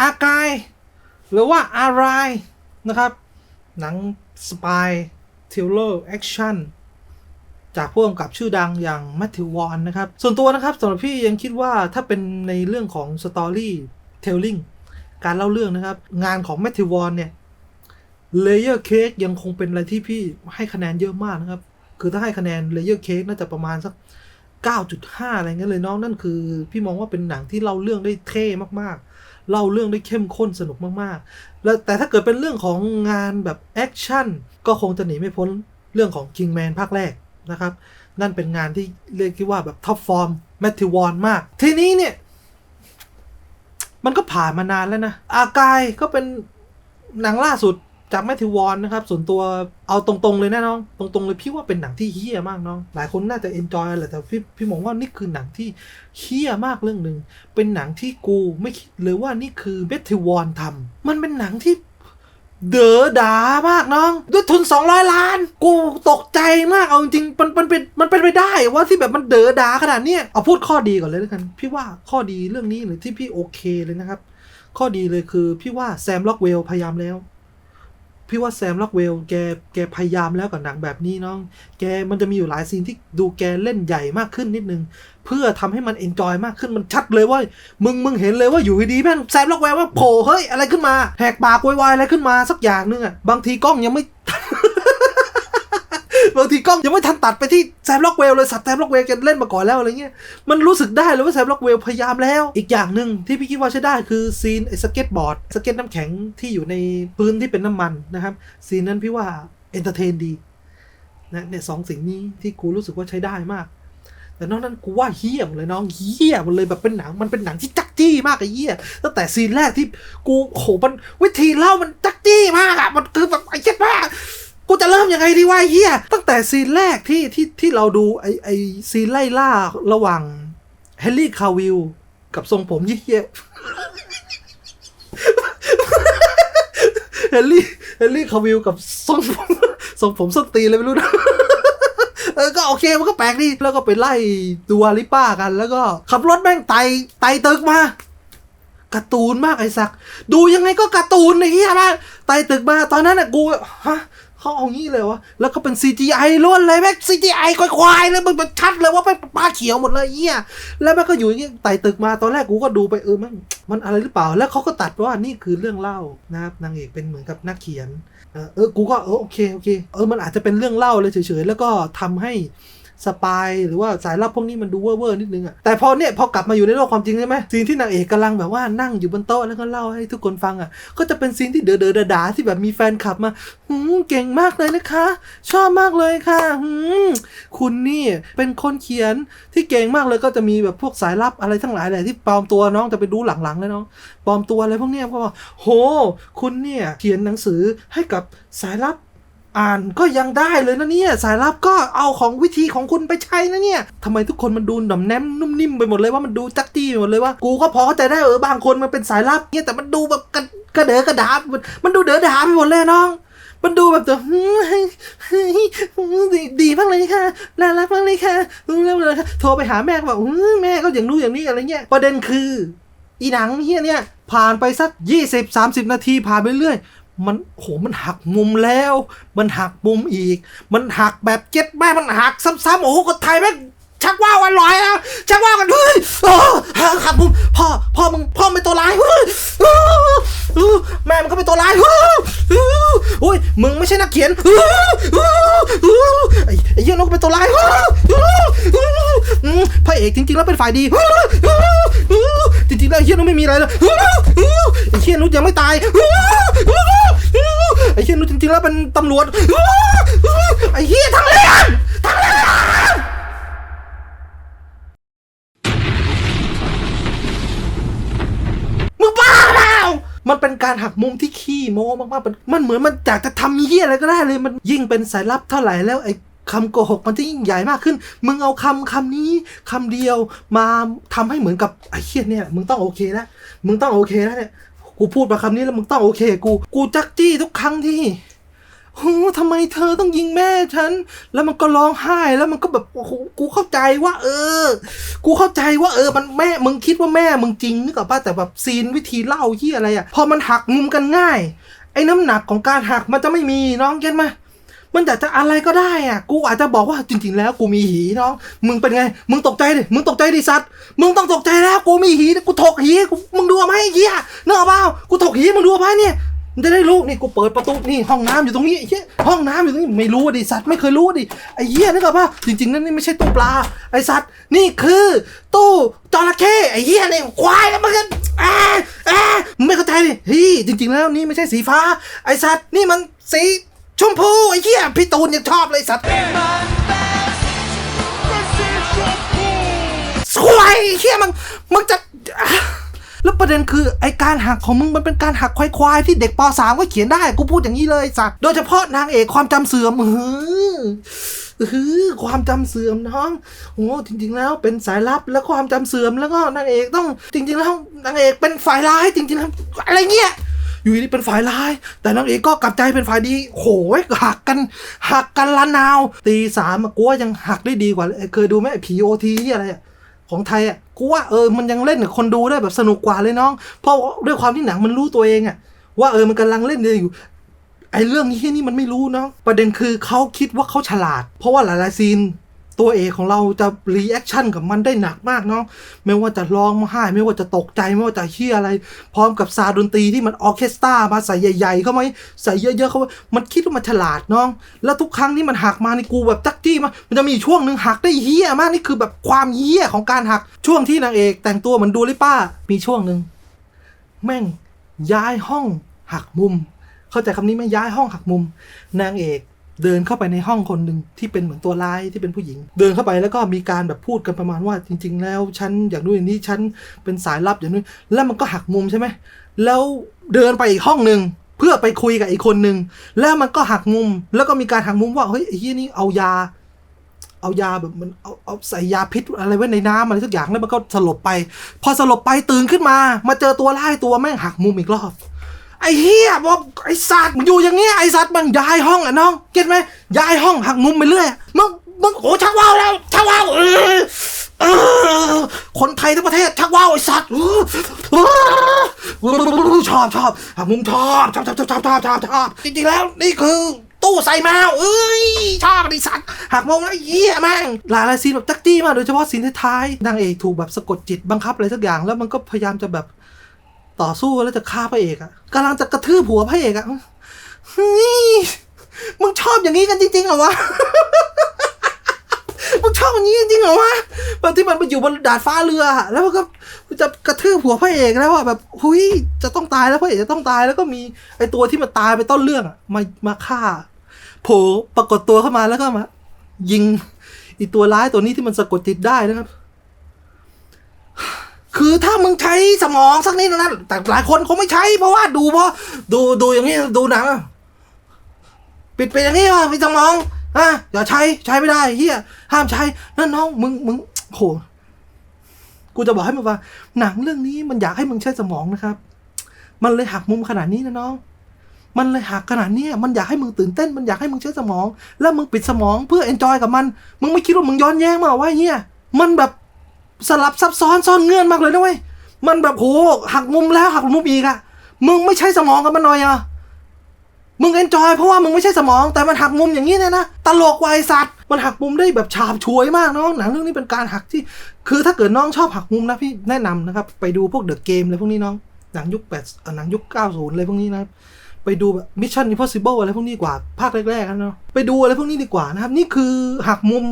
อากาย หรือว่าอารายนะครับ หนังสปายเทเลอร์แอคชั่นจากผู้กำกับชื่อดังอย่างแมทธิววอนนะครับ ส่วนตัวนะครับสำหรับพี่ยังคิดว่าถ้าเป็นในเรื่องของสตอรี่เทลลิงการเล่าเรื่องนะครับ งานของแมทธิววอนเนี่ยเลเยอร์เค้กยังคงเป็นอะไรที่พี่ให้คะแนนเยอะมากนะครับ คือถ้าให้คะแนนเลเยอร์เค้กน่าจะประมาณสัก 9.5 อะไรเงี้ยเลยน้องนั่นคือ พี่มองว่าเป็นหนังที่เล่าเรื่องได้เท่มากๆ เล่าเรื่องได้เข้มข้นสนุกมากๆ แล้วแต่ถ้าเกิดเป็นเรื่องของงานแบบแอคชั่นก็คงจะหนีไม่พ้นเรื่องของ Kingman ภาคแรกนะครับ นั่นเป็นงานที่เรียกว่าแบบท็อปฟอร์มแมทธิวอนมาก ทีนี้เนี่ย มันก็ผ่านมานานแล้วนะ อากายก็เป็นหนังล่าสุด จากแมทธิวอนนะครับส่วนตัวเอาตรงๆเลยนะน้อง ตรงๆเลยพี่ว่าเป็นหนังที่เฮี้ยมากน้อง หลายคนน่าจะเอนจอยแหละแต่พี่พี่มองว่านี่คือหนังที่เฮี้ยมากเรื่องหนึ่งเป็นหนังที่กูไม่คิดเลยว่านี่คือแมทธิวอนทำมันเป็นหนังที่เด๋อดามากน้อง ด้วยทุน 200 ล้าน กูตกใจมากเอาจริงๆมันมันเป็นมันเป็นไปได้ว่าที่แบบมันเด๋อดาขนาดเนี้ยเอาพูดข้อดีก่อนเลยแล้วกัน พี่ว่าข้อดีเรื่องนี้หรือที่พี่โอเคเลยนะครับ ข้อดีเลยคือพี่ว่าแซมล็อกเวลพยายามแล้ว พี่ว่าแซมล็อกเวลแกแกพยายามแล้วกับหนังแบบนี้น้อง แกมันจะมีอยู่หลายซีนที่ดูแกเล่นใหญ่มากขึ้นนิดนึง เพื่อทำให้มันเอนจอยมากขึ้นมันชัดเลยว่ามึงมึงเห็นเลยว่าอยู่ดีๆแม่งแซมล็อกเวลว่าโผล่เฮ้ยอะไรขึ้นมาแหกปากโวยวายอะไรขึ้นมาสักอย่างนึงอะบางทีกล้องยังไม่ บางทีกล้องยังไม่ทันตัดไปที่แซมล็อกเวลเลยสัตว์แซมล็อกเวลแกเล่นมาก่อนแล้วอะไรเงี้ยมันรู้สึกได้เลยว่าแซมล็อกเวลพยายามแล้ว อีกอย่างหนึ่งที่พี่คิดว่าใช้ได้คือซีนไอ้สเก็ตบอร์ดสเก็ตน้ำแข็งที่อยู่ในพื้นที่เป็นน้ำมันนะครับซีนนั้นพี่ว่าเอนเตอร์เทนดีนะเนี่ยสองสิ่งนี้ที่กูรู้สึกว่าใช้ได้มาก แต่นอกนั้นกูว่าเฮี้ยมเลยน้องเฮี้ยหมดเลยแบบเป็นหนังมันเป็นหนังที่จักจี้มากไอ้เฮี้ยตั้งแต่ซีนแรกที่กูโหมันวิธีเล่ามันจักจี้มากอะมันคือแบบไอ้เช็ดมาก กูจะเริ่มยังไงดีวะเฮียตั้งแต่ซีนแรกที่ที่ที่เราดูไอไอซีนไล่ล่าระหว่างเฮนรี่คาวิลกับทรงผมเฮียเฮนรี่เฮนรี่คาวิลกับทรงผมทรงผมส้นตีเลยไม่รู้นะเออก็โอเคมันก็แปลกดีแล้วก็ไปไล่ดูอาลิป้ากัน แล้วก็ขับรถแม่งไตไตตึกมาการ์ตูนมากไอ้สัก ดูยังไงก็การ์ตูนไอ้เหี้ยมาไตตึกมาตอนนั้นน่ะกูฮะ เขาเอางี้เลยวะ แล้วก็เป็น CGI ล้วนเลยแม่ง CGI ควายๆเลยมันมันชัดเลยว่าเป็นปลาเขียวหมดเลยเหี้ยแล้วมันก็อยู่อย่างงี้ไต่ตึกมาตอนแรกกูก็ดูไปเออมันมันอะไรหรือเปล่า แล้วเขาก็ตัดว่านี่คือเรื่องเล่านะครับนางเอกเป็นเหมือนกับนักเขียนเออกูก็เออโอเคโอเคเออมันอาจจะเป็นเรื่องเล่าเลยเฉยๆแล้วก็ทำให้ สปายหรือว่าสายลับพวกนี้มันดูเว่อร์นิดนึงอะแต่พอเนี่ยพอกลับมาอยู่ในโลกความจริงใช่ไหมซีนที่นางเอกกำลังแบบว่านั่งอยู่บนโต๊ะแล้วก็เล่าให้ทุกคนฟังอะก็จะเป็นซีนที่เด๋อเด๋อดาที่แบบมีแฟนคลับมาหืมเก่งมากเลยนะคะ ชอบมากเลยค่ะหืมคุณนี่เป็นคนเขียนที่เก่งมากเลยก็จะมีแบบพวกสายลับอะไรทั้งหลายแหละที่ปลอมตัวน้องจะไปดูหลังๆแล้วน้องปลอมตัวอะไรพวกเนี้ยก็บอกโห คุณเนี่ยเขียนหนังสือให้กับสายลับ อ่านก็ยังได้เลยนะเนี่ยสายลับก็เอาของวิธีของคุณไปใช้นะเนี่ยทำไมทุกคนมันดูหน่อมแนมนุ่มนิ่มไปหมดเลยว่ามันดูจักจี้ไปหมดเลยว่ากูก็พอเข้าใจได้เออบางคนมันเป็นสายลับเนี่ยแต่มันดูแบบกระกระเดอกระดามันมันดูเดอดาไปหมดเลยน้องมันดูแบบตัวดีดีมากเลยค่ะน่ารักมากเลยค่ะน่ารักเลยค่ะโทรไปหาแม่ก็บอกแม่ก็อย่างนู้นอย่างนี้อะไรเงี้ย ประเด็นคือ อีหนังเฮียเนี่ย ผ่านไปสัก 20 30 นาทีผ่านไปเรื่อย มันโหมันหักมุมแล้ว มันหักมุมอีก มันหักแบบเจ็ดแม่มันหักซ้ำๆโอ้โหคนไทยแม่งชักว่าวอร่อยนะชักว่าวกันเฮ้ยหักมุมพ่อพ่อมึงพ่อเป็นตัวร้ายเฮ้ยแม่มันก็เป็นตัวร้ายเฮ้ยโอ้ยมึงไม่ใช่นักเขียนไอ้ไอ้เหี้ยนกเป็นตัวร้ายอืมพระเอกจริงๆแล้วเป็นฝ่ายดีจริงๆแล้วไอ้เฮียนุไม่มีอะไรเลยไอ้เฮียนุยังไม่ตาย ไอ้เฮียนุจริงๆแล้วเป็นตำรวจไอ้เฮียทั้งเรื่องทั้งเรื่องมึงบ้าเปล่ามันเป็นการหักมุมที่ขี้โม้มากๆมันมันเหมือนมันอยากจะทำเฮียอะไรก็ได้เลยมันยิ่งเป็นสายลับเท่าไหร่แล้วไอ้คำโกหกมันจะยิ่งใหญ่มากขึ้น มึงเอาคำคำนี้คำเดียวมาทำให้เหมือนกับไอ้เฮียเนี่ย มึงต้องโอเคแล้วมึงต้องโอเคแล้วเนี่ย กูพูดมาคำนี้แล้วมึงต้องโอเคกู กูจักจี้ทุกครั้งที่โอ้ทำไมเธอต้องยิงแม่ฉัน แล้วมันก็ร้องไห้ แล้วมันก็แบบ โอ้โห กูเข้าใจว่า เออ กูเข้าใจว่าเออ มันแม่ มึงคิดว่าแม่ มึงจริงนึกออกป่ะแต่แบบซีนวิธีเล่าที่อะไรอะพอมันหักมุมกันง่าย ไอ้น้ำหนักของการหักมันจะไม่มีน้องเก็ตไหม มันอยากจะอะไรก็ได้อะกูอาจจะบอกว่าจริง ๆ แล้ว กูมีหีน้อง มึงเป็นไง มึงตกใจดิ มึงตกใจดิสัตว์ มึงต้องตกใจแล้วกูมีหีกูถกหีกูมึงดูเอาไหมไอ้เหี้ยเนอะเปล่ากูถกหีมึงดูเอาไหมเนี่ยมึงจะได้รู้นี่กูเปิดประตูนี่ห้องน้ำอยู่ตรงนี้เหี้ยห้องน้ำอยู่ตรงนี้ไม่รู้ดิสัตว์ไม่เคยรู้ดิไอ้เหี้ยนึกออกป่ะจริงๆนั่นนี่ไม่ใช่ตู้ปลาไอ้สัตว์นี่คือ ตู้จระเข้ไอ้เหี้ยนี่ควายแล้วมันก็อ่าอ่ามึงไม่เข้าใจดิเฮ้ยจริง ๆ แล้วนี่ไม่ใช่สีฟ้า ไอ้สัตว์นี่มันสี ชมพูไอ้เหี้ยพี่ตูนยังชอบเลยสัตว์สวยไอ้เหี้ยมันมึงจะแล้วประเด็นคือไอการหักของมึงมันเป็นการหักควายๆที่เด็กป .3 ก็เขียนได้กูพูดอย่างนี้เลยสัตว์โดยเฉพาะนางเอกความจำเสื่อมเออเออความจำเสื่อมน้องโอ้จริง ๆ แล้วเป็นสายลับแล้วความจำเสื่อมแล้วก็นางเอกต้องจริง ๆ แล้วนางเอกเป็นฝ่ายร้ายจริงๆแล้วอะไรเงี้ย อยู่ดีเป็นฝ่ายร้าย แต่นางเอกก็กลับใจเป็นฝ่ายดีโหยหักกันหักกันละนาว ตีสามกูว่ายังหักได้ดีกว่าเคยดูไหมผีโอที่อะไรของไทยอะกูว่าเออมันยังเล่นกับคนดูได้แบบสนุกกว่าเลยน้อง เพราะด้วยความที่หนังมันรู้ตัวเองอะว่าเออมันกำลังเล่นอยู่ไอ้เรื่องนี้นี่มันไม่รู้เนาะประเด็นคือเขาคิดว่าเขาฉลาด เพราะว่าหลายๆซีน ตัวเอกของเราจะรีแอคชั่นกับมันได้หนักมากเนาะไม่ว่าจะร้องไห้ไม่ว่าจะตกใจไม่ว่าจะเฮียอะไร พร้อมกับซาดนตรีที่มันออเคสตรามาใส่ใหญ่ ๆ เข้ามาใส่เยอะๆเข้ามามันคิดว่ามันฉลาดน้อง แล้วทุกครั้งที่มันหักมาในกูแบบจักจี้มามันจะมีช่วงหนึ่งหักได้เฮี้ยมากนี่คือแบบความเฮี้ยของการหักช่วงที่นางเอก แต่งตัวเหมือนดูลิป้ามีช่วงหนึ่งแม่งย้ายห้องหักมุม เข้าใจคำนี้ไหมย้ายห้องหักมุม นางเอก เดินเข้าไปในห้องคนหนึ่งที่เป็นเหมือนตัวร้ายที่เป็นผู้หญิง เดินเข้าไปแล้วก็มีการแบบพูดกันประมาณว่าจริง ๆ แล้วฉันอย่างนู้นอย่างนี้ฉันเป็นสายลับอย่างนู้นแล้วมันก็หักมุมใช่ไหมแล้วเดินไปอีกห้องหนึ่งเพื่อไปคุยกับอีกคนหนึ่งแล้วมันก็หักมุม แล้วก็มีการหักมุมว่าเฮ้ยไอ้เหี้ยนี่เอายา เอายาแบบมันเอาเอาใส่ยาพิษอะไรไว้ในน้ำอะไรสักอย่างแล้วมันก็สลบไป พอสลบไปตื่นขึ้นมา มาเจอตัวร้ายตัวแม่งหักมุมอีกรอบ ไอ้เหี้ยบอกไอ้สัตว์อยู่อย่างเงี้ยไอ้สัตว์มันย้ายห้องอะน้องเก็ตไหมย้ายห้องหักมุมไปเรื่อยมึงมึงโอ้ชักว่าวแล้วชักว่าวเออคนไทยทั้งประเทศชักว่าวไอ้สัตว์ชอบชอบหักมุมชอบชอบชอบชอบชอบชอบชอบจริงๆแล้วนี่คือตู้ใส่แมวเอ้ยชอบดิสัตว์หักมงแล้วเยี่ยมั่งหลายหลายซีนแบบตักตี้มากโดยเฉพาะซีนท้ายนางเอกถูกแบบสะกดจิตบังคับอะไรสักอย่างแล้วมันก็พยายามจะแบบ ต่อสู้แล้วจะฆ่าพระเอกอะกำลังจะกระทืบหัวพระเอกอะเฮ้ยมึงชอบอย่างนี้กันจริงๆเหรอวะมึงชอบอย่างนี้จริงๆเหรอวะแบบที่มันไปอยู่บนดาดฟ้าเรือแล้วมันก็จะกระทืบหัวพระเอกแล้วอะแบบหุยจะต้องตายแล้วพระเอกจะต้องตายแล้วก็มีไอตัวที่มันตายไปต้นเรื่องอะมามาฆ่าโผล่ปรากฏตัวเข้ามาแล้วก็มา ยิงอีตัวร้ายตัวนี้ที่มันสะกดจิตได้นะครับ คือถ้ามึงใช้สมองสักนิดนะแต่หลายคนเขาไม่ใช้เพราะว่าดูเพราะดูดูอย่างนี้ดูหนังปิดไปอย่างนี้ว่ะมีสมองอะอย่าใช้ใช้ไม่ได้เฮียห้ามใช้นั่นน้องมึงมึงโหกูจะบอกให้มึงว่า หนังเรื่องนี้มันอยากให้มึงใช้สมองนะครับ มันเลยหักมุมขนาดนี้นะน้อง มันเลยหักขนาดนี้มันอยากให้มึงตื่นเต้น มันอยากให้มึงใช้สมอง แล้วมึงปิดสมองเพื่อเอนจอยกับมัน มึงไม่คิดว่ามึงย้อนแย้งมาว่าเฮียมันแบบ สลับซับซ้อนซ่อนเงื่อนมากเลยนะเว้ย มันแบบโหหักมุมแล้วหักมุมอีกอะมึงไม่ใช่สมองกับมันหน่อยอะมึงเอนจอยเพราะว่ามึงไม่ใช่สมองแต่มันหักมุมอย่างนี้เนี่ยนะ ตลกวายสัตว์ มันหักมุมได้แบบฉาบฉวยมากน้องหนังเรื่องนี้เป็นการหักที่ คือถ้าเกิดน้องชอบหักมุมนะพี่แนะนำนะครับ ไปดูพวกเดอะเกมอะไรพวกนี้น้อง หนังยุคแปดหนังยุคเก้าศูนย์อะไรพวกนี้นะไปดูแบบ Mission Impossible อะไรพวกนี้ดีกว่าภาคแรกๆกันเนาะไปดูอะไรพวกนี้ดีกว่านะครับ นี่คือหักมุม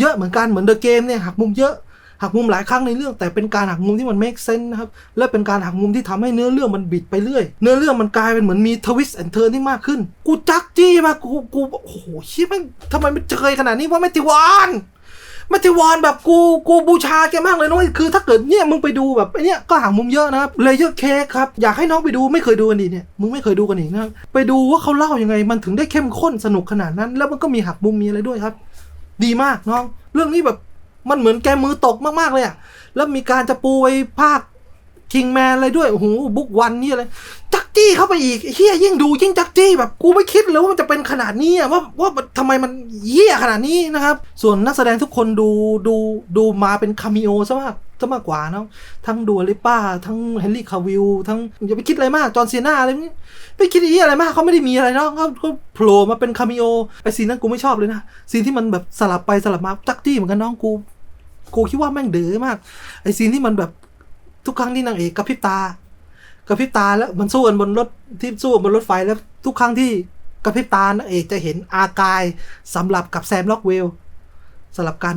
เยอะเหมือนกันเหมือนเดอะเกมเนี่ยหักมุมเยอะ หักมุมหลายครั้งในเรื่อง แต่เป็นการหักมุมที่มัน make sense นะครับและเป็นการหักมุมที่ทำให้เนื้อเรื่องมันบิดไปเรื่อย เนื้อเรื่องมันกลายเป็นเหมือนมีทวิสต์แอนเทิร์นที่มากขึ้น กูจักจี้มากูกูโอ้โหเชี่ยแม่งทำไมมันเจยขนาดนี้ว่าไม่ติวานม่ติวานแบบกูกูบูชาแกมากเลยนะเว้ยคือถ้าเกิดเนี่ยมึงไปดูแบบไอเนี่ยก็หักมุมเยอะนะครับเลเยอะเคครับ อยากให้น้องไปดูไม่เคยดูกันดีเนี่ยมึงไม่เคยดูกันอีกนะไปดูว่าเขาเล่ายังไง มันถึงได้เข้มข้นสนุกขนาดนั้น แล้วมันก็มีหักมุมมีอะไรด้วยครับ ดีมากน้อง เรื่องนี้แบบ มันเหมือนแกมือตกมากๆเลยอะแล้วมีการจะปูไว้ภาคคิงแมนอะไรด้วยโอ้โหบุกวันนี่อะไรจักจี้เข้าไปอีกเฮียยิ่งดูยิ่งจักจี้แบบกูไม่คิดเลยว่ามันจะเป็นขนาดนี้อะว่าว่าทำไมมันเฮี้ยขนาดนี้นะครับ ส่วนนักแสดงทุกคนดูดูดูมาเป็นคาเมโอซะมากซะมากกว่าเนาะทั้งดูลิป้า ทั้งเฮนรี่คาวิลทั้งอย่าไปคิดอะไรมาก จอห์นซีนาอะไรนี้ไม่คิดอีอะไรมากเขาไม่ได้มีอะไรเนาะเขาโผล่มาเป็นคาเมโอไอซีนนั้นกูไม่ชอบเลยนะซีนที่มันแบบสลับไปสลับมาจักจี้เหมือนกันน้องกู กูคิดว่าแม่งเดือมาก ไอซีนที่มันแบบทุกครั้งที่นางเอกกระพริบตากระพริบตาแล้วมันสู้กันบนรถที่สู้กันบนรถไฟแล้วทุกครั้งที่กระพริบตานางเอกจะเห็นอากายสำหรับกับแซมล็อกเวลสลับกัน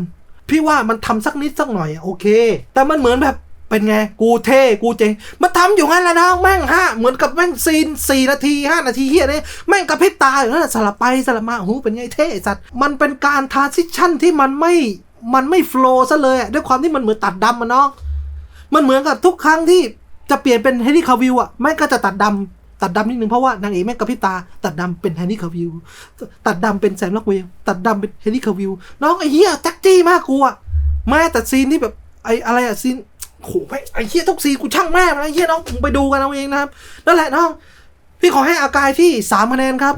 พี่ว่ามันทำสักนิดสักหน่อยโอเค แต่มันเหมือนแบบเป็นไง กูเท่ กูเจ๋ง มันทำอยู่งั้นแหละน้องแม่งฮะเหมือนกับแม่งซีนสี่นาทีห้านาทีเฮียเนี่ยแม่งกระพริบตาอยู่นั่นสลับไปสลับมาโอ้โหเป็นไงเท่สัตว์ มันเป็นการทาร์ซิชั่นที่มันไม่ มันไม่โฟล์ซะเลยอะด้วยความที่มันเหมือนตัดดำมันน้อง มันเหมือนกับทุกครั้งที่จะเปลี่ยนเป็นเฮนรี่คาวิลอะแม่ก็จะตัดดำตัดดำนิดนึงเพราะว่านางเอกแม่กระพริบตา ตัดดำเป็นเฮนรี่คาวิลตัดดำเป็นแซมล็อกเวลตัดดำเป็นเฮนรี่คาวิลน้องไอ้เหี้ยจ็คจี้มากกูอะแม่แต่ซีนที่แบบไอ้อะไรอะซีนโหไม่ไอ้เหี้ยทุกซีนกูช่างแม่นะไอ้เหี้ยน้องมึงไปดูกันเอาเองนะครับนั่นแหละน้องพี่ขอให้อากายที่สามคะแนนครับ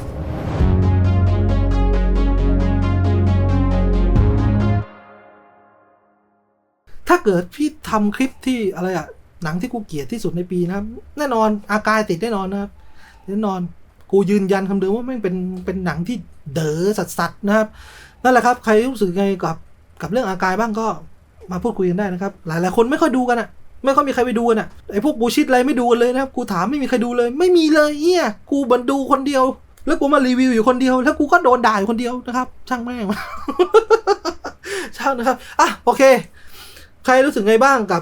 ถ้าเกิดพี่ทำคลิปที่อะไรอะหนังที่กูเกลียดที่สุดในปีนะครับแน่นอนอากายติดแน่นอนนะครับแน่นอนกูยืนยันคำเดิมว่าแม่งเป็นเป็นหนังที่เด๋อสัสๆนะครับนั่นแหละครับ ใครรู้สึกไงกับกับเรื่องอากายบ้างก็มาพูดคุยกันได้นะครับ หลายๆคนไม่ค่อยดูกันอะไม่ค่อยมีใครไปดูกันอะไอพวกบูชิดอะไรไม่ดูกันเลยนะครับ กูถามไม่มีใครดูเลย ไม่มีเลยเฮียกูบันดูคนเดียว แล้วกูมารีวิวอยู่คนเดียว แล้วกูก็โดนด่าอยู่คนเดียวนะครับ ช่างแม่งช่างนะครับอะโอเค ใครรู้สึกไงบ้างกับ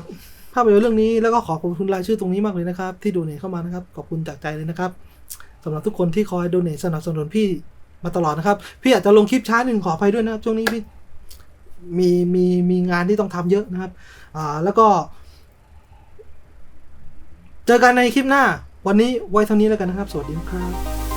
ภาพยนตร์เรื่องนี้แล้วก็ขอขอบคุณรายชื่อตรงนี้มากเลยนะครับ ที่ดูเนทเข้ามานะครับ ขอบคุณจากใจเลยนะครับสำหรับทุกคนที่คอยดูเนทสนับสนุนพี่มาตลอดนะครับ พี่อาจจะลงคลิปช้าหนึ่งขออภัยด้วยนะครับช่วงนี้พี่มีมีมีงานที่ต้องทำเยอะนะครับ อ่าแล้วก็ เจอกันในคลิปหน้า วันนี้ไว้เท่านี้แล้วกันนะครับ สวัสดีครับ